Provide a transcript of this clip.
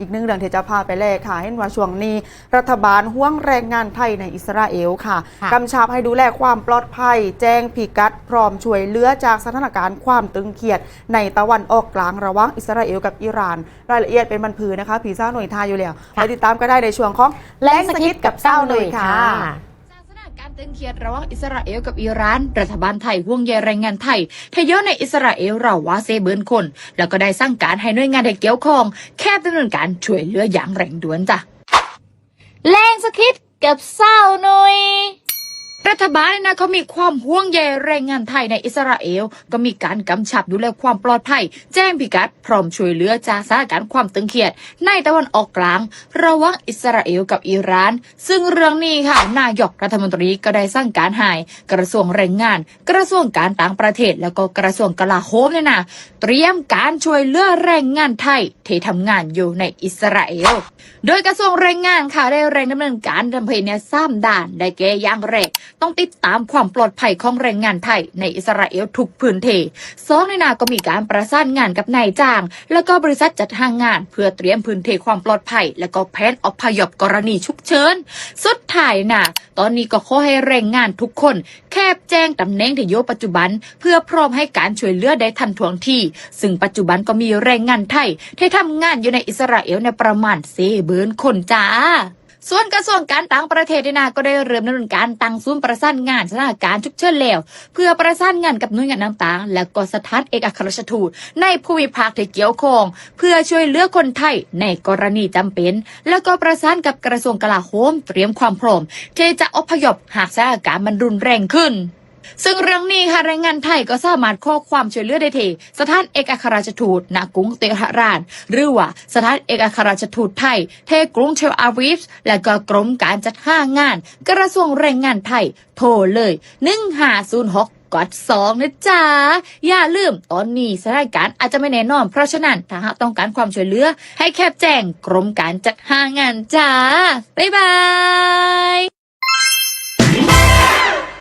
อีกหนึ่งเรื่องที่จะพาไปแลกค่ะเห็นว่าช่วงนี้ รัฐบาลห่วงแรงงานไทยในอิสราเอลค่ะค่ะกำชับให้ดูแลความปลอดภัย แจ้งพิกัด พร้อมช่วยเหลือจากสถานการณ์ความตึงเครียด ในตะวันออกกลางระหว่างอิสราเอลกับอิหร่าน รายละเอียดเป็นบรรพือนะคะผีซ่าหน่วยทายอยู่แล้วไปติดตามก็ได้ในช่วงของแรงสกิดกับเศร้าหน่วยค่ะ ตึงเครียดระหว่างอิสราเอลกับอิหร่าน รัฐบาลไทยห่วงใยแรงงานไทยทยอยในอิสราเอลเราว่าเซเบิร์นคน แล้วก็ได้สั่งการให้หน่วยงานที่เกี่ยวข้อง แค่ดำเนินการช่วยเหลืออย่างเร่งด่วนจ้ะแรงสะคิดกับเศร้าหน่อย ฐบาลนะเขามีความห่วงใยแรงงานไทยในอิสราเอล ก็มีการกำชับดูแลความปลอดภัย แจ้งพิกัด พร้อมช่วยเหลือจากสถานการณ์ความตึงเครียด ในตะวันออกกลาง ระหว่างอิสราเอลกับอิหร่าน ซึ่งเรื่องนี้ค่ะนายกรัฐมนตรีก็ได้สั่งการให้กระทรวงแรงงาน กระทรวงการต่างประเทศ แล้วก็กระทรวงกลาโหมเนี่ยนะเตรียมการช่วยเหลือแรงงานไทยที่ทำงานอยู่ในอิสราเอล โดยกระทรวงแรงงานค่ะได้เร่งดำเนินการดำเนินเนี่ยสามด่านได้แก่อย่างแรกต้องติดตามความปลอดภัยของแรงงานไทยในอิสราเอลทุกพื้นที่สองในนาก็มีการประสานงานกับนายจ้าง แล้วก็บริษัทจัดหางาน เพื่อเตรียมพื้นที่ความปลอดภัย แล้วก็แผนอพยพกรณีฉุกเฉินสุดท้ายนะตอนนี้ก็ขอให้แรงงานทุกคน แคบแจ้งตำแหน่งที่อยู่ปัจจุบัน เพื่อพร้อมให้การช่วยเหลือได้ทันท่วงทีซึ่งปัจจุบันก็มีแรงงานไทยที่ทำงานอยู่ในอิสราเอลในประมาณเซเบิร์นคนจ้า ส่วนกระทรวงการต่างประเทศเนี่ยนะก็ได้เริ่มดำเนินการตั้งศูนย์ประสานงานสถานการณ์ฉุกเฉินแล้ว เพื่อประสานงานกับหน่วยงานต่างๆ และก็สถานเอกอัครราชทูตในภูมิภาคที่เกี่ยวข้อง เพื่อช่วยเหลือคนไทยในกรณีจำเป็น แล้วก็ประสานกับกระทรวงกลาโหมเตรียมความพร้อมที่จะอพยพหากสถานการณ์มันรุนแรงขึ้น ซึ่งเรื่องนี้ค่ะแรงงานไทยก็สามารถข้อความช่วยเหลือได้ที่สถานเอกอัครราชทูตณกรุงเตหะราน หรือว่าสถานเอกอัครราชทูตไทย เทกรุงเทลอาวีฟและก็กรมการจัดหางาน กระทรวงแรงงานไทย โทรเลย1506กดสองนะจ๊ะ อย่าลืมตอนนี้สถานการณ์อาจจะไม่แน่นอน เพราะฉะนั้นถ้าหากต้องการความช่วยเหลือ ให้แคบแจ้งกรมการจัดหางานจ้า บ๊ายบาย